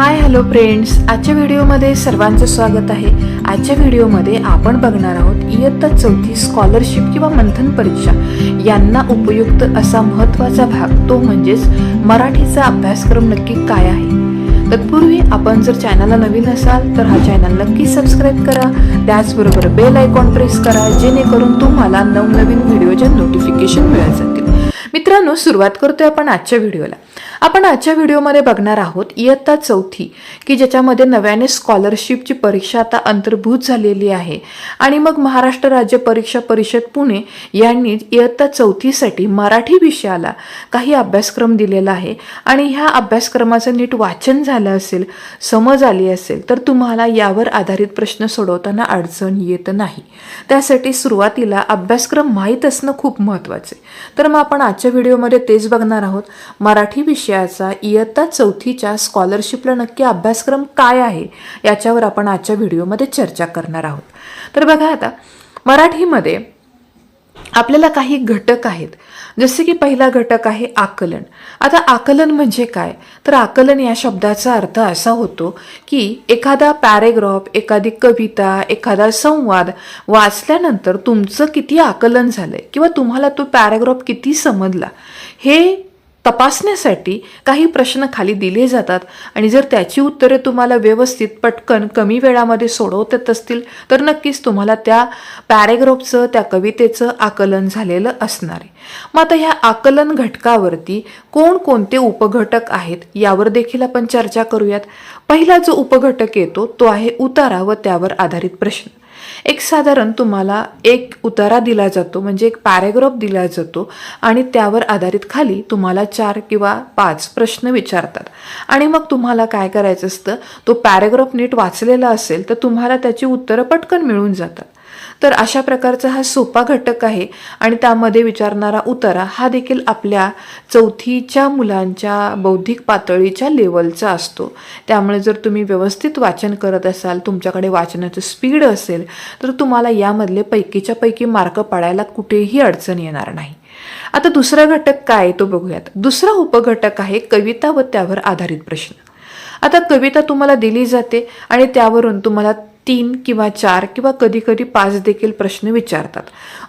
Hi hello friends. आजच्या व्हिडिओमध्ये सर्वांचं स्वागत आहे. आजच्या व्हिडिओमध्ये आपण बघणार आहोत इयत्ता चौथी स्कॉलरशिप किंवा मंथन परीक्षा. यांना उपयुक्त असा महत्त्वाचा भाग तो म्हणजेच मराठीचा अभ्यासक्रम नक्की काय आहे? तत्पूर्वी आपण जर चॅनलला नवीन असाल तर हा चॅनल नक्की सबस्क्राईब करा. त्याचबरोबर बेल आयकॉन प्रेस करा जेणेकरून तुम्हाला नवनवीन व्हिडिओचे नोटिफिकेशन मिळत जातील मित्रांनो सुरुवात करतोय आपण आजच्या व्हिडिओला. आपण आजच्या व्हिडिओमध्ये बघणार आहोत इयत्ता चौथी की ज्याच्यामध्ये नव्याने स्कॉलरशिपची परीक्षा आता अंतर्भूत झालेली आहे. आणि मग महाराष्ट्र राज्य परीक्षा परिषद पुणे यांनी इयत्ता चौथीसाठी मराठी विषयाला काही अभ्यासक्रम दिलेला आहे. आणि ह्या अभ्यासक्रमाचं नीट वाचन झालं असेल समज आली असेल तर तुम्हाला यावर आधारित प्रश्न सोडवताना अडचण येत नाही. त्यासाठी सुरुवातीला अभ्यासक्रम माहीत असणं खूप महत्त्वाचं आहे. तर मग आपण आजच्या व्हिडिओमध्ये तेच बघणार आहोत. मराठी विषय विषयाचा इयत्ता चौथीच्या स्कॉलरशिपला नक्की अभ्यासक्रम काय आहे याच्यावर आपण आजच्या व्हिडिओमध्ये चर्चा करणार आहोत. तर बघा आता मराठीमध्ये आपल्याला काही घटक आहेत. जसे की पहिला घटक आहे आकलन. आता आकलन म्हणजे काय? तर आकलन या शब्दाचा अर्थ असा होतो की एखादा पॅरेग्राफ एखादी कविता एखादा संवाद वाचल्यानंतर तुमचं किती आकलन झालंय किंवा तुम्हाला तो पॅरेग्राफ किती समजला हे तपासण्यासाठी काही प्रश्न खाली दिले जातात. आणि जर त्याची उत्तरे तुम्हाला व्यवस्थित पटकन कमी वेळामध्ये सोडवत असतील तर नक्कीच तुम्हाला त्या पॅरेग्राफचं त्या कवितेचं आकलन झालेलं असणार आहे. मग आता ह्या आकलन घटकावरती कोणकोणते उपघटक आहेत यावर देखील आपण चर्चा करूयात. पहिला जो उपघटक येतो तो आहे उतारा व त्यावर आधारित प्रश्न. एक साधारण तुम्हाला एक उतारा दिला जातो म्हणजे एक पॅरेग्राफ दिला जातो आणि त्यावर आधारित खाली तुम्हाला चार किंवा पाच प्रश्न विचारतात. आणि मग तुम्हाला काय करायचं असतं? तो पॅरेग्राफ नीट वाचलेला असेल तर तुम्हाला त्याची उत्तरं पटकन मिळून जातात. तर अशा प्रकारचा हा सोपा घटक आहे. आणि त्यामध्ये विचारणारा उतारा हा देखील आपल्या चौथीच्या मुलांच्या बौद्धिक पातळीच्या लेवलचा असतो. त्यामुळे जर तुम्ही व्यवस्थित वाचन करत असाल तुमच्याकडे वाचनाचं स्पीड असेल तर तुम्हाला यामधले पैकीच्या पैकी मार्क पाडायला कुठेही अडचण येणार नाही. आता दुसरा घटक काय आहे तो बघूयात. दुसरा उपघटक आहे कविता व त्यावर आधारित प्रश्न. आता कविता तुम्हाला दिली जाते आणि त्यावरून तुम्हाला तीन किंवा चार किंवा कधी कधी पाच देखील प्रश्न विचारतात.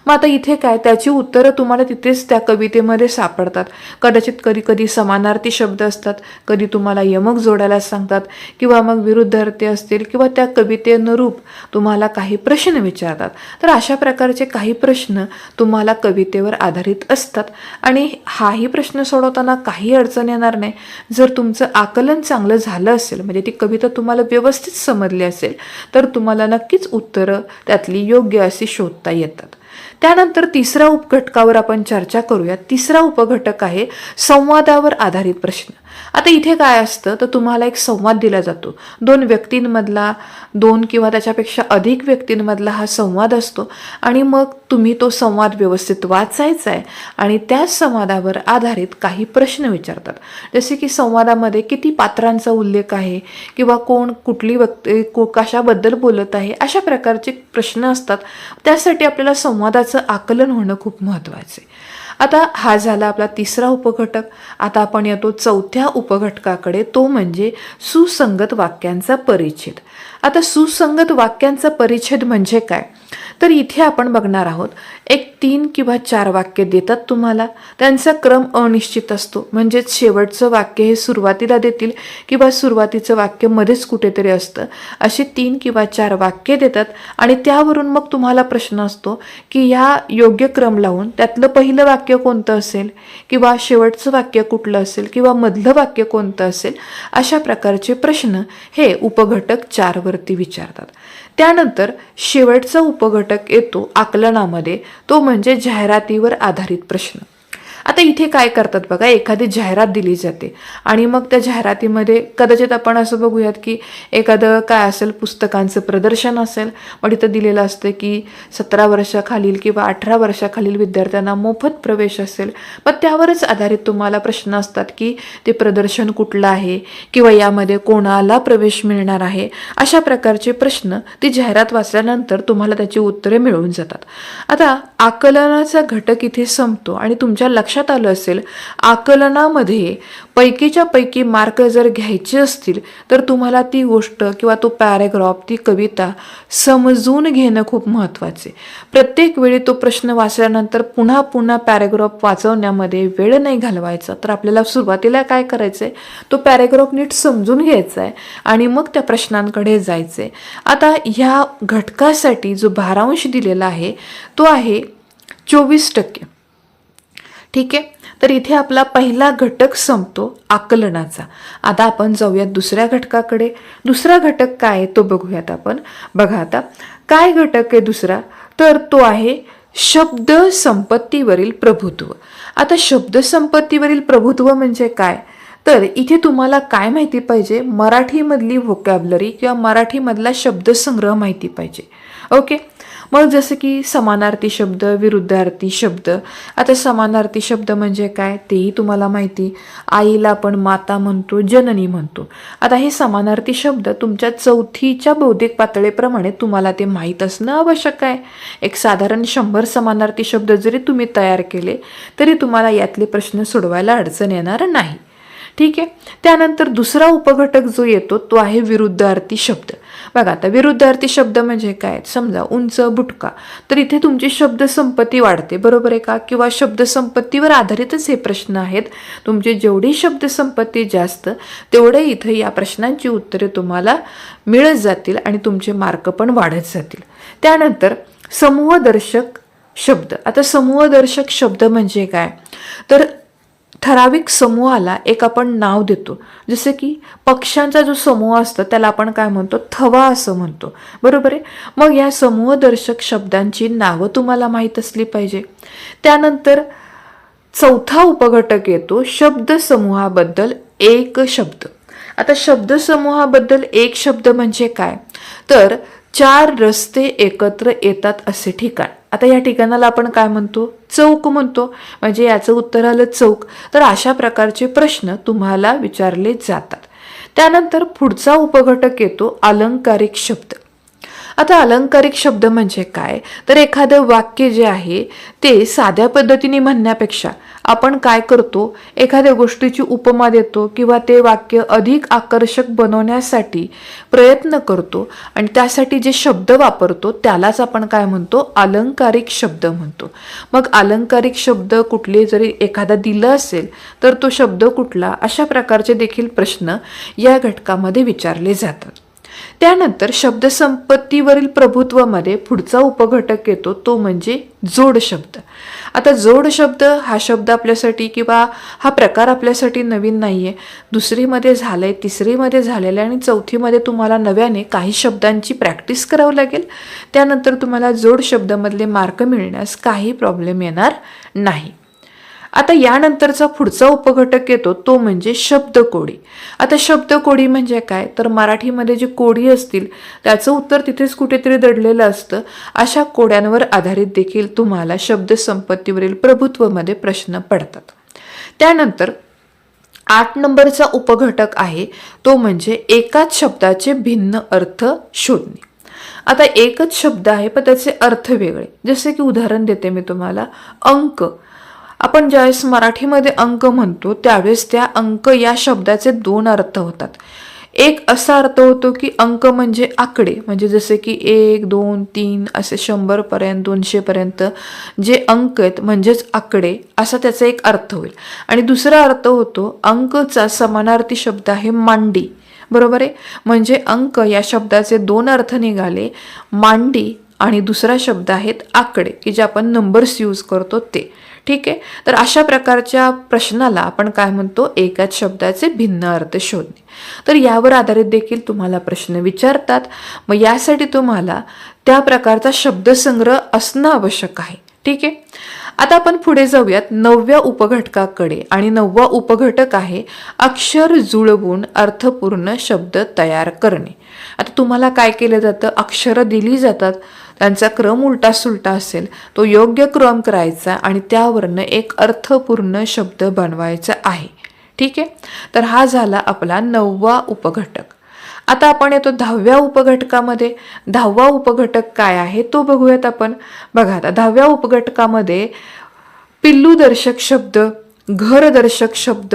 मग आता इथे काय? त्याची उत्तरं तुम्हाला तिथेच त्या कवितेमध्ये सापडतात. कदाचित कधी कधी समानार्थी शब्द असतात. कधी तुम्हाला यमक जोडायला सांगतात किंवा मग विरुद्धार्थी असतील किंवा त्या कवितेनुरूप तुम्हाला काही प्रश्न विचारतात. तर अशा प्रकारचे काही प्रश्न तुम्हाला कवितेवर आधारित असतात. आणि हाही प्रश्न सोडवताना काही अडचण येणार नाही. जर तुमचं आकलन चांगलं झालं असेल म्हणजे ती कविता तुम्हाला व्यवस्थित समजली असेल तर तुम्हाला नक्कीच उत्तरं त्यातली योग्य अशी शोधता येतात. त्यानंतर तिसऱ्या उपघटकावर आपण चर्चा करूया. तिसरा उपघटक आहे संवादावर आधारित प्रश्न. आता इथे काय असतं? तर तुम्हाला एक संवाद दिला जातो. दोन व्यक्तींमधला दोन किंवा त्याच्यापेक्षा अधिक व्यक्तींमधला हा संवाद असतो आणि मग तुम्ही तो संवाद व्यवस्थित वाचायचा आहे आणि त्याच संवादावर आधारित काही प्रश्न विचारतात. जसे की संवादामध्ये किती पात्रांचा उल्लेख आहे किंवा कोण कुठली व्यक्ती को कशाबद्दल बोलत आहे अशा प्रकारचे प्रश्न असतात. त्यासाठी आपल्याला संवादाचं आकलन होणं खूप महत्त्वाचं आहे. आता हा झाला आपला तिसरा उपघटक. आता आपण येतो चौथ्या उपघटकाकडे. तो म्हणजे सुसंगत वाक्यांचा परिच्छेद. आता सुसंगत वाक्यांचा परिच्छेद म्हणजे काय? तर इथे आपण बघणार आहोत एक तीन किंवा चार वाक्य देतात तुम्हाला. त्यांचा क्रम अनिश्चित असतो. म्हणजेच शेवटचं वाक्य हे सुरुवातीला देतील किंवा सुरुवातीचं वाक्य मध्येच कुठेतरी असतं. असे तीन किंवा चार वाक्य देतात आणि त्यावरून मग तुम्हाला प्रश्न असतो की ह्या योग्य क्रम लावून त्यातलं पहिलं वाक्य कोणतं असेल? किंवा शेवटचं वाक्य कुठलं असेल? किंवा मधलं वाक्य कोणतं असेल? अशा प्रकारचे प्रश्न हे उपघटक चारवरती विचारतात. त्यानंतर शेवटचा उपघटक येतो आकलनामध्ये तो म्हणजे जाहिरातीवर आधारित प्रश्न. आता इथे काय करतात बघा एखादी जाहिरात दिली जाते. आणि मग त्या जाहिरातीमध्ये कदाचित आपण असं बघूयात की एखादं काय असेल पुस्तकांचं प्रदर्शन असेल मग इथं दिलेलं असतं की सतरा वर्षाखालील किंवा अठरा वर्षाखालील विद्यार्थ्यांना मोफत प्रवेश असेल. मग त्यावरच आधारित तुम्हाला प्रश्न असतात की ते प्रदर्शन कुठलं आहे किंवा यामध्ये कोणाला प्रवेश मिळणार आहे अशा प्रकारचे प्रश्न ती जाहिरात वाचल्यानंतर तुम्हाला त्याची उत्तरे मिळून जातात. आता आकलनाचा घटक इथे संपतो आणि तुमच्या लक्षात लक्षात आलं असेल आकलनामध्ये पैकीच्या पैकी मार्क जर घ्यायचे असतील तर तुम्हाला ती गोष्ट किंवा तो पॅरेग्राफ ती कविता समजून घेणं खूप महत्त्वाचे. प्रत्येक वेळी तो प्रश्न वाचल्यानंतर पुन्हा पुन्हा पॅरेग्राफ वाचवण्यामध्ये वेळ नाही घालवायचा. तर आपल्याला सुरुवातीला काय करायचं आहे तो पॅरेग्राफ नीट समजून घ्यायचा आहे आणि मग त्या प्रश्नांकडे जायचे आता ह्या घटकासाठी जो भारांश दिलेला आहे तो आहे चोवीस टक्के. ठीक आहे? तर इथे आपला पहिला घटक संपतो आकलनाचा. आता आपण जाऊयात दुसऱ्या घटकाकडे. दुसरा घटक काय आहे तो बघूयात आपण. बघा आता काय घटक आहे दुसरा? तर तो आहे शब्द संपत्तीवरील प्रभुत्व. आता शब्द संपत्तीवरील प्रभुत्व म्हणजे काय? तर इथे तुम्हाला काय माहिती पाहिजे? मराठीमधली व्होकॅबलरी किंवा मराठीमधला शब्दसंग्रह माहिती पाहिजे. ओके? मग जसं की समानार्थी शब्द विरुद्धार्थी शब्द. आता समानार्थी शब्द म्हणजे काय? तेही तुम्हाला माहिती. आईला आपण माता म्हणतो जननी म्हणतो. आता हे समानार्थी शब्द तुमच्या चौथीच्या बौद्धिक पातळीप्रमाणे तुम्हाला ते माहीत असणं आवश्यक आहे. एक साधारण शंभर समानार्थी शब्द जरी तुम्ही तयार केले तरी तुम्हाला यातले प्रश्न सोडवायला अडचण येणार नाही. ठीक आहे? त्यानंतर दुसरा उपघटक जो येतो तो आहे विरुद्धार्थी शब्द. बघा आता विरुद्धार्थी शब्द म्हणजे काय? समजा उंच बुटका. तर इथे तुमची शब्दसंपत्ती वाढते बरोबर आहे का? किंवा शब्दसंपत्तीवर आधारितच हे प्रश्न आहेत. तुमची जेवढी शब्दसंपत्ती जास्त तेवढे इथे या प्रश्नांची उत्तरे तुम्हाला मिळत जातील आणि तुमचे मार्क पण वाढत जातील. त्यानंतर समूहदर्शक शब्द. आता समूहदर्शक शब्द म्हणजे काय? तर ठराविक समूहाला एक आपण नाव देतो. जसे की पक्ष्यांचा जो समूह असतो त्याला आपण काय म्हणतो? थवा असं म्हणतो. बरोबर आहे? मग या समूहदर्शक शब्दांची नावं तुम्हाला माहीत असली पाहिजे. त्यानंतर चौथा उपघटक येतो शब्दसमूहाबद्दल एक शब्द. आता शब्दसमूहाबद्दल एक शब्द म्हणजे काय? तर चार रस्ते एकत्र येतात असे ठिकाण. आता या ठिकाणाला आपण काय म्हणतो? चौक म्हणतो. म्हणजे याचं उत्तर आलं चौक. तर अशा प्रकारचे प्रश्न तुम्हाला विचारले जातात. त्यानंतर पुढचा उपघटक येतो अलंकारिक शब्द. आता अलंकारिक शब्द म्हणजे काय? तर एखादं वाक्य जे आहे ते साध्या पद्धतीने म्हणण्यापेक्षा आपण काय करतो? एखाद्या गोष्टीची उपमा देतो किंवा ते वाक्य अधिक आकर्षक बनवण्यासाठी प्रयत्न करतो आणि त्यासाठी जे शब्द वापरतो त्यालाच आपण काय म्हणतो? अलंकारिक शब्द म्हणतो. मग अलंकारिक शब्द कुठले जरी एखादा दिलं असेल तर तो शब्द कुठला? अशा प्रकारचे देखील प्रश्न या घटकामध्ये विचारले जातात. त्यानंतर शब्दसंपत्तीवरील प्रभुत्वामध्ये पुढचा उपघटक येतो तो म्हणजे जोड शब्द. आता जोड शब्द हा शब्द आपल्यासाठी किंवा हा प्रकार आपल्यासाठी नवीन नाही आहे दुसरीमध्ये झालं आहे तिसरीमध्ये झालेलं आहे आणि चौथीमध्ये तुम्हाला नव्याने काही शब्दांची प्रॅक्टिस करावं लागेल. त्यानंतर तुम्हाला जोड शब्दामधले मार्क मिळण्यास काही प्रॉब्लेम येणार नाही. आता यानंतरचा पुढचा उपघटक येतो तो म्हणजे शब्दकोडी. आता शब्दकोडी म्हणजे काय? तर मराठीमध्ये जी कोडी असतील त्याचं उत्तर तिथेच कुठेतरी दडलेलं असतं. अशा कोड्यांवर आधारित देखील तुम्हाला शब्दसंपत्तीवरील प्रभुत्वमध्ये प्रश्न पडतात. त्यानंतर आठ नंबरचा उपघटक आहे तो म्हणजे एकाच शब्दाचे भिन्न अर्थ शोधणे. आता एकच शब्द आहे पण त्याचे अर्थ वेगळे. जसे की उदाहरण देते मी तुम्हाला अंक. आपण ज्यावेळेस मराठीमध्ये अंक म्हणतो त्यावेळेस त्या अंक या शब्दाचे दोन अर्थ होतात. एक असा अर्थ होतो की अंक म्हणजे आकडे म्हणजे जसे की एक दोन तीन असे शंभरपर्यंत दोनशेपर्यंत जे अंक आहेत म्हणजेच आकडे असा त्याचा एक अर्थ होईल. आणि दुसरा अर्थ होतो अंकचा समानार्थी शब्द आहे मांडी. बरोबर आहे? म्हणजे अंक या शब्दाचे दोन अर्थ निघाले मांडी आणि दुसरा शब्द आहेत आकडे की जे आपण नंबर्स यूज करतो ते. ठीक आहे? तर अशा प्रकारच्या प्रश्नाला आपण काय म्हणतो? एकाच शब्दाचे भिन्न अर्थ शोधणे. तर यावर आधारित देखील तुम्हाला प्रश्न विचारतात. मग यासाठी तुम्हाला त्या प्रकारचा शब्दसंग्रह असणं आवश्यक आहे. ठीक आहे? आता आपण पुढे जाऊयात. नवव्या उपघटकाकडे. आणि नववा उपघटक आहे अक्षर जुळवून अर्थपूर्ण शब्द तयार करणे. आता तुम्हाला काय केलं जातं? अक्षरं दिली जातात. त्यांचा क्रम उलटा सुलटा असेल. तो योग्य क्रम करायचा आणि त्यावरनं एक अर्थपूर्ण शब्द बनवायचा आहे. ठीक आहे? तर हा झाला आपला नववा उपघटक. आता आपण येतो दहाव्या उपघटकामध्ये. दहावा उपघटक काय आहे तो बघूयात आपण. बघा आता दहाव्या उपघटकामध्ये पिल्लूदर्शक शब्द घरदर्शक शब्द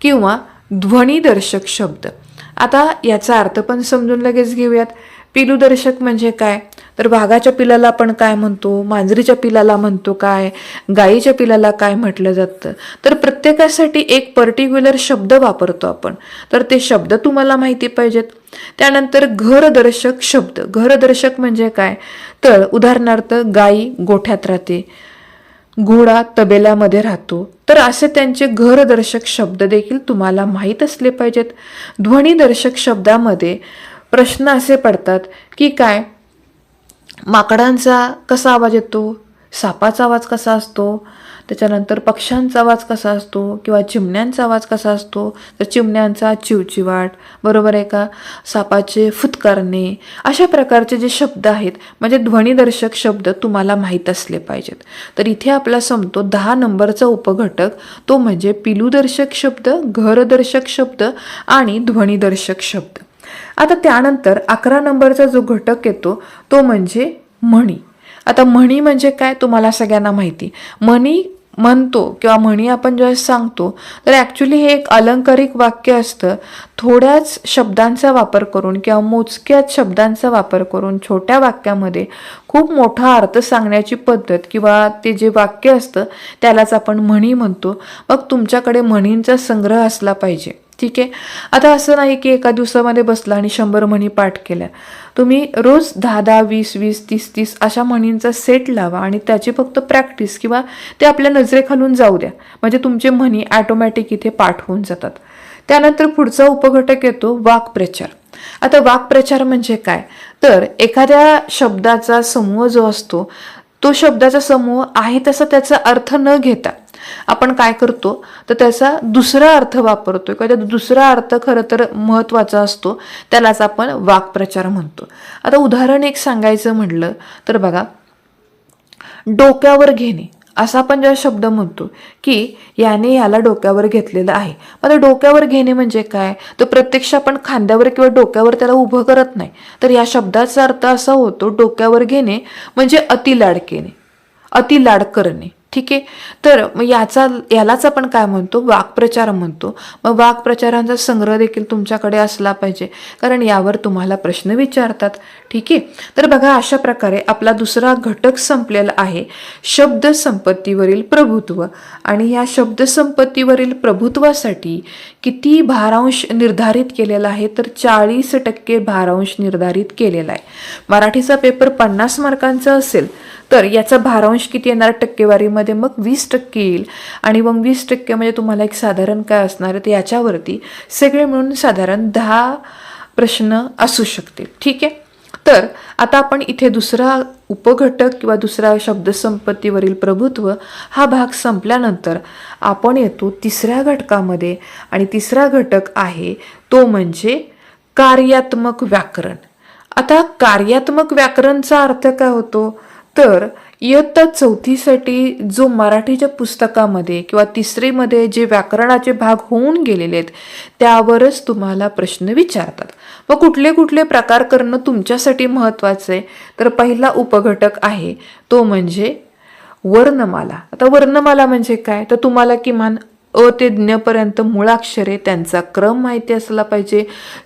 किंवा ध्वनीदर्शक शब्द. आता याचा अर्थ पण समजून लगेच घेऊयात. पिलूदर्शक म्हणजे काय? तर वाघाच्या पिलाला आपण काय म्हणतो? मांजरीच्या पिलाला म्हणतो काय? गाईच्या पिलाला काय म्हटलं जातं? तर प्रत्येकासाठी एक पर्टिक्युलर शब्द वापरतो आपण. तर ते शब्द तुम्हाला माहिती पाहिजेत. त्यानंतर घरदर्शक शब्द. घरदर्शक म्हणजे काय? तर उदाहरणार्थ गाई गोठ्यात राहते. घोडा तबेल्यामध्ये राहतो. तर असे त्यांचे घरदर्शक शब्द देखील तुम्हाला माहीत असले पाहिजेत. ध्वनीदर्शक शब्दामध्ये प्रश्न असे पडतात की काय? माकडांचा कसा आवाज येतो? सापाचा आवाज कसा असतो? त्याच्यानंतर पक्ष्यांचा आवाज कसा असतो? किंवा चिमण्यांचा आवाज कसा असतो? तर चिमण्यांचा चिवचिवाट बरोबर आहे का? सापाचे फुतकारणे अशा प्रकारचे जे शब्द आहेत म्हणजे ध्वनीदर्शक शब्द तुम्हाला माहीत असले पाहिजेत. तर इथे आपला संपतो दहा नंबरचा उपघटक. तो म्हणजे पिलूदर्शक शब्द घरदर्शक शब्द आणि ध्वनीदर्शक शब्द. आता त्यानंतर अकरा नंबरचा जो घटक येतो तो म्हणजे म्हणी. आता म्हणी म्हणजे काय तुम्हाला सगळ्यांना माहिती. म्हणी म्हणतो किंवा म्हणी आपण ज्यावेळेस सांगतो तर ॲक्च्युली हे एक अलंकारिक वाक्य असतं. थोड्याच शब्दांचा वापर करून किंवा मोजक्याच शब्दांचा वापर करून छोट्या वाक्यामध्ये खूप मोठा अर्थ सांगण्याची पद्धत किंवा ते जे वाक्य असतं त्यालाच आपण म्हणी म्हणतो. मग तुमच्याकडे म्हणींचा संग्रह असला पाहिजे. ठीक आहे. आता असं नाही की एका दिवसामध्ये बसला आणि शंभर म्हणी पाठ केल्या. तुम्ही रोज दहा दहा वीस वीस तीस तीस अशा म्हणींचा सेट लावा आणि त्याची फक्त प्रॅक्टिस किंवा ते आपल्या नजरेखालून जाऊ द्या. म्हणजे तुमचे म्हणी ॲटोमॅटिक इथे पाठ होऊन जातात. त्यानंतर पुढचा उपघटक येतो वाक्प्रचार. आता वाक्प्रचार म्हणजे काय? तर एखाद्या शब्दाचा समूह जो असतो तो शब्दाचा समूह आहे तसा त्याचा अर्थ न घेता आपण काय करतो तर त्याचा दुसरा अर्थ वापरतो किंवा त्याचा दुसरा अर्थ खरं तर महत्त्वाचा असतो. त्यालाच आपण वाक्प्रचार म्हणतो. आता उदाहरण एक सांगायचं म्हटलं तर बघा डोक्यावर घेणे. असा आपण जेव्हा शब्द म्हणतो की याने याला डोक्यावर घेतलेलं आहे. आता डोक्यावर घेणे म्हणजे काय? तर प्रत्यक्ष आपण खांद्यावर किंवा डोक्यावर त्याला उभं करत नाही. तर या शब्दाचा अर्थ असा होतो डोक्यावर घेणे म्हणजे अतिलाड केणे. अतिलाड करणे. ठीक आहे? तर मग याचा यालाच आपण काय म्हणतो? वाक्प्रचार म्हणतो. मग वाक्प्रचारांचा संग्रह देखील तुमच्याकडे असला पाहिजे. कारण यावर तुम्हाला प्रश्न विचारतात. ठीक आहे? तर बघा अशा प्रकारे आपला दुसरा घटक संपलेला आहे. शब्दसंपत्तीवरील प्रभुत्व. आणि या शब्दसंपत्तीवरील प्रभुत्वासाठी किती भारांश निर्धारित केलेला आहे? तर चाळीस टक्के भारांश निर्धारित केलेला आहे. मराठीचा पेपर पन्नास मार्कांचा असेल. तर याचा भारांश किती येणार? टक्केवारीमध्ये मग वीस टक्के येईल. आणि मग वीस टक्के म्हणजे तुम्हाला एक साधारण काय असणार आहे? तर याच्यावरती सगळे मिळून साधारण दहा प्रश्न असू शकतील. ठीक आहे? तर आता आपण इथे दुसरा उपघटक किंवा दुसरा शब्दसंपत्तीवरील प्रभुत्व हा भाग संपल्यानंतर आपण येतो तिसऱ्या घटकामध्ये. आणि तिसरा घटक आहे तो म्हणजे कार्यात्मक व्याकरण. आता कार्यात्मक व्याकरणचा अर्थ काय होतो? तर इयत्ता चौथीसाठी जो मराठीच्या पुस्तकामध्ये किंवा तिसरीमध्ये जे व्याकरणाचे भाग होऊन गेलेले आहेत त्यावरच तुम्हाला प्रश्न विचारतात. मग कुठले कुठले प्रकार करणं तुमच्यासाठी महत्त्वाचं? आहे तर पहिला उपघटक आहे तो म्हणजे वर्णमाला. आता वर्णमाला म्हणजे काय? तर तुम्हाला किमान अ ते ज्ञपर्यंत मुळाक्षरे त्यांचा क्रम माहिती असला पाहिजे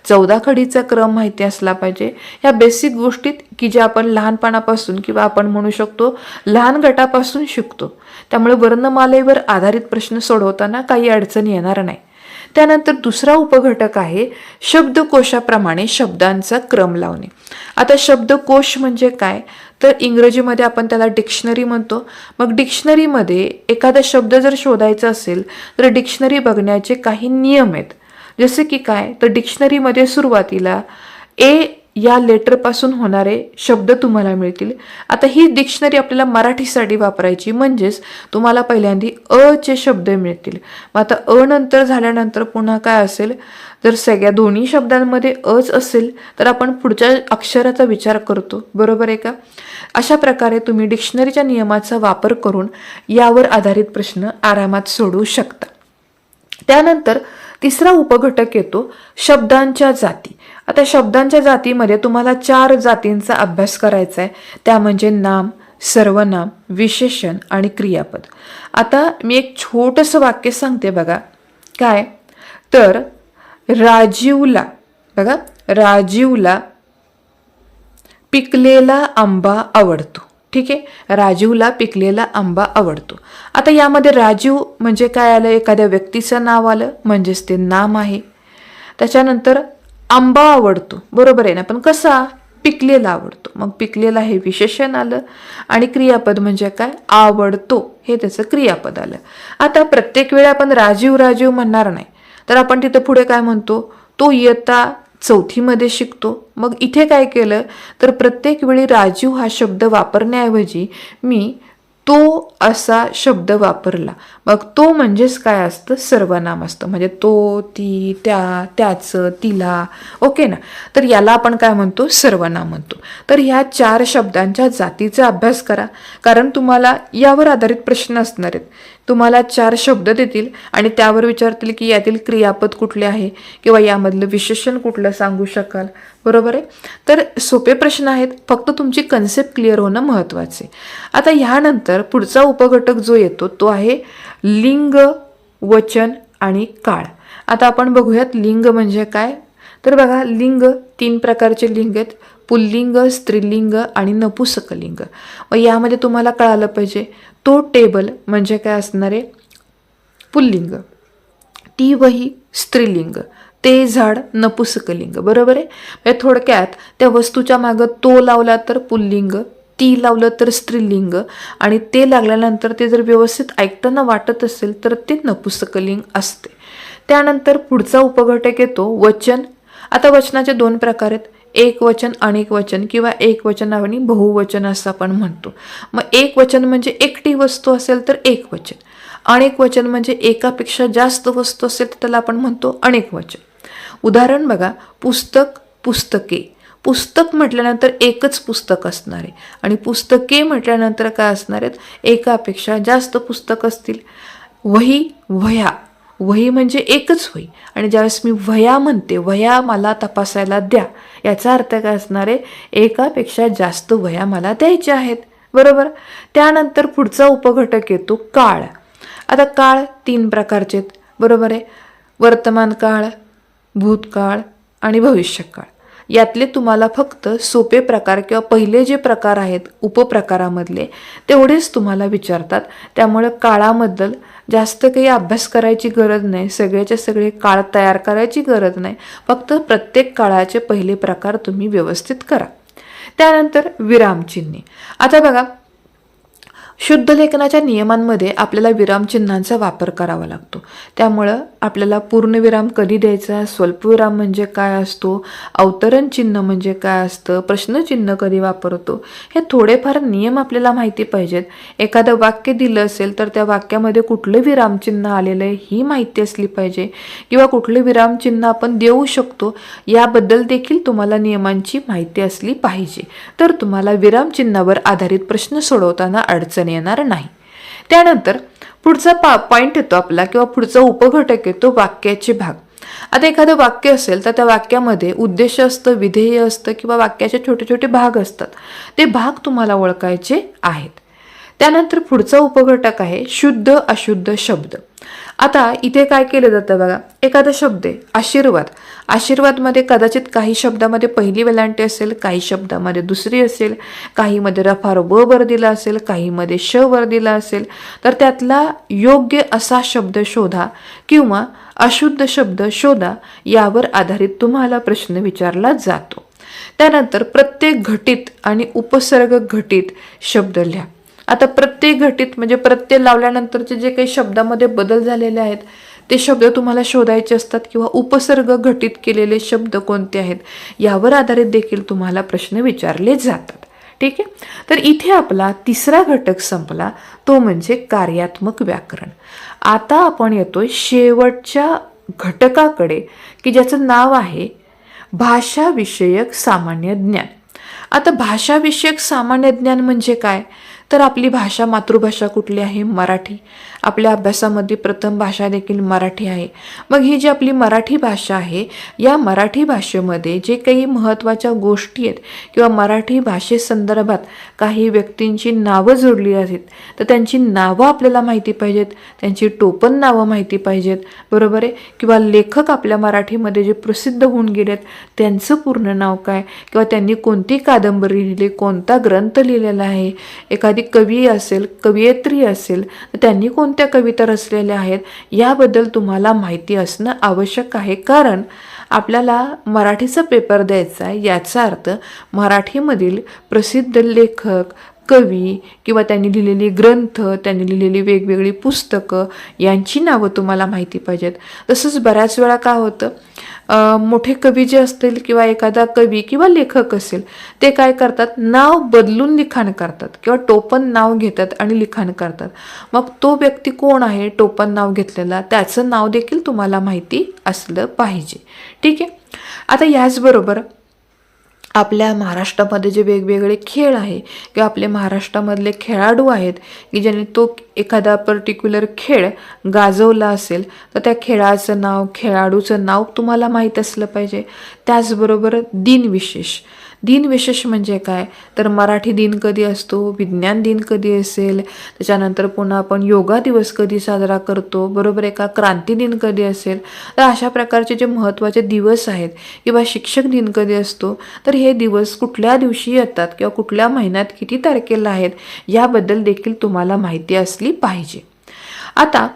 चौदा खडीचा क्रम माहिती असला पाहिजे. ह्या बेसिक गोष्टीत की ज्या आपण लहानपणापासून किंवा आपण म्हणू शकतो लहान गटापासून शिकतो. त्यामुळे वर्णमालेवर आधारित प्रश्न सोडवताना काही अडचण येणार नाही. त्यानंतर दुसरा उपघटक आहे शब्दकोशाप्रमाणे शब्दांचा क्रम लावणे. आता शब्दकोश म्हणजे काय? तर इंग्रजीमध्ये आपण त्याला डिक्शनरी म्हणतो. मग डिक्शनरीमध्ये एखादा शब्द जर शोधायचा असेल तर डिक्शनरी बघण्याचे काही नियम आहेत. जसे की काय? तर डिक्शनरीमध्ये सुरुवातीला ए या लेटरपासून होणारे शब्द तुम्हाला मिळतील. आता ही डिक्शनरी आपल्याला मराठीसाठी वापरायची. म्हणजेच तुम्हाला पहिल्यांदी अ चे शब्द मिळतील. मग आता अ नंतर झाल्यानंतर पुन्हा काय असेल? जर सगळ्या दोन्ही शब्दांमध्ये अच असेल तर आपण पुढच्या अक्षराचा विचार करतो. बरोबर आहे का? अशा प्रकारे तुम्ही डिक्शनरीच्या नियमाचा वापर करून यावर आधारित प्रश्न आरामात सोडवू शकता. त्यानंतर तिसरा उपघटक येतो शब्दांच्या जाती. आता शब्दांच्या जातीमध्ये तुम्हाला चार जातींचा अभ्यास करायचा आहे. त्या म्हणजे नाम सर्वनाम विशेषण आणि क्रियापद. आता मी एक छोटंसं वाक्य सांगते बघा. काय? तर राजीवला बघा राजीवला पिकलेला आंबा आवडतो. ठीक आहे? राजीवला पिकलेला आंबा आवडतो. आता यामध्ये राजीव म्हणजे काय आलं? एखाद्या व्यक्तीचं नाव आलं म्हणजेच ते नाम आहे. त्याच्यानंतर आंबा आवडतो. बरोबर आहे ना? पण कसा? पिकलेला आवडतो. मग पिकलेला हे विशेषण आलं आणि क्रियापद म्हणजे काय? आवडतो. हे त्याचं क्रियापद आलं. आता प्रत्येक वेळी आपण राजीव राजीव म्हणणार नाही. तर आपण तिथं पुढे काय म्हणतो? तो इयत्ता चौथीमध्ये शिकतो. मग इथे काय केलं? तर प्रत्येक वेळी राजीव हा शब्द वापरण्याऐवजी मी तो असा शब्द वापरला. मग तो म्हणजेच काय असतं? सर्वनाम असतं. म्हणजे तो ती त्या त्याचं तिला. ओके ना? तर याला आपण काय म्हणतो? सर्वनाम म्हणतो. तर ह्या चार शब्दांच्या जातीचा अभ्यास करा. कारण तुम्हाला यावर आधारित प्रश्न असणार आहेत. तुम्हाला चार शब्द देतील आणि त्यावर विचारतील की यातील क्रियापद कुठले आहे किंवा यामधलं विशेषण कुठलं सांगू शकाल. बरोबर आहे? तर सोपे प्रश्न आहेत. फक्त तुमची कन्सेप्ट क्लिअर होणं महत्त्वाचे. आता ह्यानंतर पुढचा उपघटक जो येतो तो आहे लिंग वचन आणि काळ. आता आपण बघूयात लिंग म्हणजे काय? तर बघा लिंग तीन प्रकारचे लिंग आहेत. पुल्लिंग स्त्रीलिंग आणि नपुसकलिंग. व यामध्ये तुम्हाला कळालं पाहिजे. तो टेबल म्हणजे काय असणार आहे? पुल्लिंग. ती वही स्त्रीलिंग. ते झाड नपुसकलिंग. बरोबर आहे? म्हणजे थोडक्यात त्या वस्तूच्या मागं तो लावला तर पुल्लिंग ती लावलं तर स्त्रीलिंग आणि ते लागल्यानंतर ते जर व्यवस्थित ऐकताना वाटत असेल तर ते नपुसकलिंग असते. त्यानंतर पुढचा उपघटक येतो वचन. आता वचनाचे दोन प्रकार आहेत. एक वचन अनेक वचन किंवा एक वचन आणि बहुवचन असं आपण म्हणतो. मग एक वचन म्हणजे एकटी वस्तू असेल तर एक वचन. अनेक वचन म्हणजे एकापेक्षा जास्त वस्तू असेल तर त्याला आपण म्हणतो अनेक वचन. उदाहरण बघा पुस्तक पुस्तके. पुस्तक म्हटल्यानंतर एकच पुस्तक असणार आहे. आणि पुस्तके म्हटल्यानंतर काय असणार आहेत? एकापेक्षा जास्त पुस्तक असतील. वही वह्या. वही म्हणजे एकच वही आणि ज्यावेळेस मी वह्या म्हणते वह्या मला तपासायला द्या याचा अर्थ काय असणार आहे? एकापेक्षा जास्त वह्या मला द्यायच्या आहेत. बरोबर? त्यानंतर पुढचा उपघटक येतो काळ. आता काळ तीन प्रकारचे आहेत. बरोबर आहे? वर्तमान काळ भूतकाळ आणि भविष्यकाळ. यातले तुम्हाला फक्त सोपे प्रकार किंवा पहिले जे प्रकार आहेत उपप्रकारामधले तेवढेच तुम्हाला विचारतात. त्यामुळे काळाबद्दल जास्त काही अभ्यास करायची गरज नाही. सगळ्याचे सगळे काळ तयार करायची गरज नाही. फक्त प्रत्येक काळाचे पहिले प्रकार तुम्ही व्यवस्थित करा. त्यानंतर विरामचिन्हे. आता बघा शुद्ध लेखनाच्या नियमांमध्ये आपल्याला विरामचिन्हांचा वापर करावा लागतो. त्यामुळं आपल्याला पूर्णविराम कधी द्यायचा? स्वल्पविराम म्हणजे काय असतो? अवतरण चिन्ह म्हणजे काय असतं? प्रश्नचिन्ह कधी वापरतो? हे थोडेफार नियम आपल्याला माहिती पाहिजेत. एखादं वाक्य दिलं असेल तर त्या वाक्यामध्ये कुठलं विरामचिन्ह आलेलं आहे ही माहिती असली पाहिजे. किंवा कुठलं विरामचिन्ह आपण देऊ शकतो याबद्दल देखील तुम्हाला नियमांची माहिती असली पाहिजे. तर तुम्हाला विरामचिन्हावर आधारित प्रश्न सोडवताना अडचण येणार नाही. त्यानंतर पुढचा पा पॉईंट येतो आपला किंवा पुढचा उपघटक येतो वाक्याचे भाग. आता एखादं वाक्य असेल तर त्या वाक्यामध्ये उद्देश असतं विधेय असतं किंवा वाक्याचे छोटे छोटे भाग असतात. ते भाग तुम्हाला ओळखायचे आहेत. त्यानंतर पुढचा उपघटक आहे शुद्ध अशुद्ध शब्द. आता इथे काय केलं जातं बघा? एखादा शब्द आहे आशीर्वाद. आशीर्वादमध्ये कदाचित काही शब्दामध्ये पहिली वेलांटी असेल काही शब्दामध्ये दुसरी असेल काहीमध्ये रफार व वर दिला असेल काहीमध्ये श वर दिला असेल तर त्यातला योग्य असा शब्द शोधा किंवा अशुद्ध शब्द शोधा यावर आधारित तुम्हाला प्रश्न विचारला जातो. त्यानंतर प्रत्येक घटित आणि उपसर्ग घटित शब्द लिहा. आता प्रत्येक घटित म्हणजे प्रत्यय लावल्यानंतरचे जे काही शब्दामध्ये बदल झालेले आहेत ते शब्द तुम्हाला शोधायचे असतात किंवा उपसर्ग घटित केलेले शब्द कोणते आहेत यावर आधारित देखील तुम्हाला प्रश्न विचारले जातात. ठीक आहे? तर इथे आपला तिसरा घटक संपला तो म्हणजे कार्यात्मक व्याकरण. आता आपण येतोय शेवटच्या घटकाकडे की ज्याचं नाव आहे भाषाविषयक सामान्य ज्ञान. आता भाषाविषयक सामान्य ज्ञान म्हणजे काय? तर आपली भाषा मातृभाषा कुठली आहे? मराठी. आपल्या अभ्यासामध्ये प्रथम भाषा देखील मराठी आहे. मग ही जी आपली मराठी भाषा आहे या मराठी भाषेमध्ये जे काही महत्त्वाच्या गोष्टी आहेत किंवा मराठी भाषेसंदर्भात काही व्यक्तींची नावं जोडली आहेत तर त्यांची नावं आपल्याला माहिती पाहिजेत त्यांची टोपण नावं माहिती पाहिजेत बरोबर आहे? किंवा लेखक आपल्या मराठीमध्ये जे प्रसिद्ध होऊन गेलेत त्यांचं पूर्ण नाव काय? किंवा त्यांनी कोणती कादंबरी लिहिली कोणता ग्रंथ लिहिलेला आहे? एखादी कवी असेल कवयित्री असेल तर त्यांनी कोणत्या कविता रचलेल्या आहेत याबद्दल तुम्हाला माहिती असणं आवश्यक आहे. कारण आपल्याला मराठीचा पेपर द्यायचा आहे याचा अर्थ मराठीमधील प्रसिद्ध लेखक कवी किंवा त्यांनी लिहिलेली ग्रंथ त्यांनी लिहिलेली वेगवेगळी पुस्तकं यांची नावं तुम्हाला माहिती पाहिजेत. तसंच बऱ्याच वेळा काय होतं मोठे कवी जे असतील किंवा एखादा कवी किंवा लेखक असेल ते काय करतात नाव बदलून लिखाण करतात किंवा टोपण नाव घेतात आणि लिखाण करतात. मग तो व्यक्ती कोण आहे टोपण नाव घेतलेला त्याचं नाव देखील तुम्हाला माहिती असलं पाहिजे. ठीक आहे? आता याचबरोबर आपल्या महाराष्ट्रामध्ये जे वेगवेगळे खेळ आहे किंवा आपले महाराष्ट्रामधले खेळाडू आहेत की ज्याने तो एखादा पर्टिक्युलर खेळ गाजवला असेल तर त्या खेळाचं नाव खेळाडूचं नाव तुम्हाला माहीत असलं पाहिजे. त्याचबरोबर दिनविशेष. दिनविशेष म्हणजे काय? तर मराठी दिन कधी असतो? विज्ञान दिन कधी असेल? त्याच्यानंतर पुन्हा आपण योगा दिवस कधी साजरा करतो? बरोबर आहे का? क्रांती दिन कधी असेल? तर अशा प्रकारचे जे महत्त्वाचे दिवस आहेत किंवा शिक्षक दिन कधी असतो? तर हे दिवस कुठल्या दिवशी येतात किंवा कुठल्या महिन्यात किती तारखेला आहेत? याबद्दल देखील तुम्हाला माहिती असली पाहिजे. आता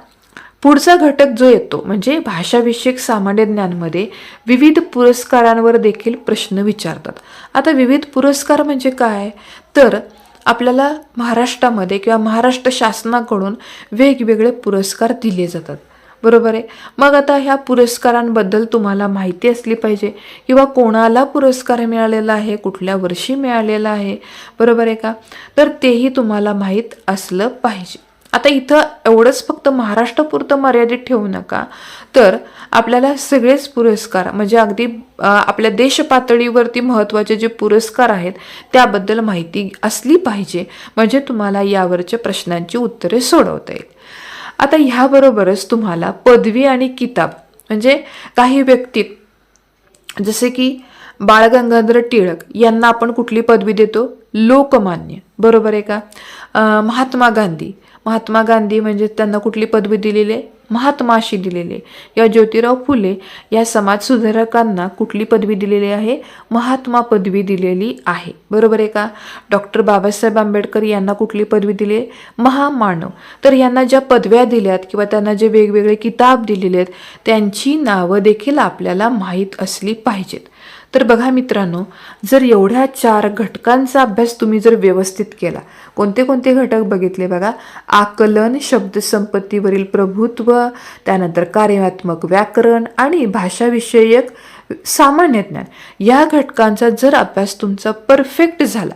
पुढचा घटक जो येतो म्हणजे भाषाविषयक सामान्य ज्ञानमध्ये विविध पुरस्कारांवर देखील प्रश्न विचारतात. आता विविध पुरस्कार म्हणजे काय? तर आपल्याला महाराष्ट्रामध्ये किंवा महाराष्ट्र शासनाकडून वेगवेगळे पुरस्कार दिले जातात. बरोबर आहे? मग आता ह्या पुरस्कारांबद्दल तुम्हाला माहिती असली पाहिजे किंवा कोणाला पुरस्कार मिळालेला आहे कुठल्या वर्षी मिळालेला आहे बरोबर आहे का? तर तेही तुम्हाला माहीत असलं पाहिजे. आता इथं एवढंच फक्त महाराष्ट्रापुरतं मर्यादित ठेवू नका. तर आपल्याला सगळेच पुरस्कार म्हणजे अगदी आपल्या देशपातळीवरती महत्त्वाचे जे पुरस्कार आहेत त्याबद्दल माहिती असली पाहिजे म्हणजे तुम्हाला यावरच्या प्रश्नांची उत्तरे सोडवता येईल. आता ह्याबरोबरच तुम्हाला पदवी आणि किताब म्हणजे काही व्यक्ती जसे की बाळ गंगाधर टिळक यांना आपण कुठली पदवी देतो? लोकमान्य बरोबर आहे का? महात्मा गांधी महात्मा गांधी म्हणजे त्यांना कुठली पदवी दिलेली आहे? महात्मा अशी दिलेली आहे. या ज्योतिराव फुले या समाजसुधारकांना कुठली पदवी दिलेली आहे? महात्मा पदवी दिलेली आहे. बरोबर आहे का? डॉक्टर बाबासाहेब आंबेडकर यांना कुठली पदवी दिली आहे? महामानव. तर यांना ज्या पदव्या दिल्यात किंवा त्यांना जे वेगवेगळे किताब दिलेले आहेत त्यांची नावं देखील आपल्याला माहीत असली पाहिजेत. तर बघा मित्रांनो जर एवढ्या चार घटकांचा अभ्यास तुम्ही जर व्यवस्थित केला कोणते कोणते घटक बघितले बघा? आकलन शब्दसंपत्तीवरील प्रभुत्व त्यानंतर कार्यात्मक व्याकरण आणि भाषाविषयक सामान्य ज्ञान. या घटकांचा जर अभ्यास तुमचा परफेक्ट झाला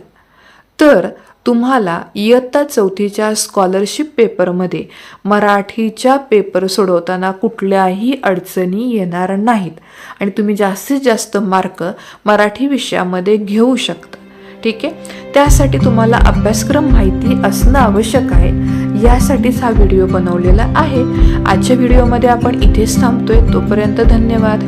तर तुम्हाला इयत्ता चौथीच्या स्कॉलरशिप पेपरमध्ये मराठीच्या पेपर सोडवताना कुठल्याही अडचणी येणार नाहीत. आणि तुम्ही जास्तीत जास्त मार्क मराठी विषयामध्ये घेऊ शकता. ठीक आहे? त्यासाठी तुम्हाला अभ्यासक्रम माहिती असणं आवश्यक आहे. यासाठीच हा व्हिडिओ बनवलेला आहे. आजच्या व्हिडिओमध्ये आपण इथेच थांबतोय. तोपर्यंत धन्यवाद.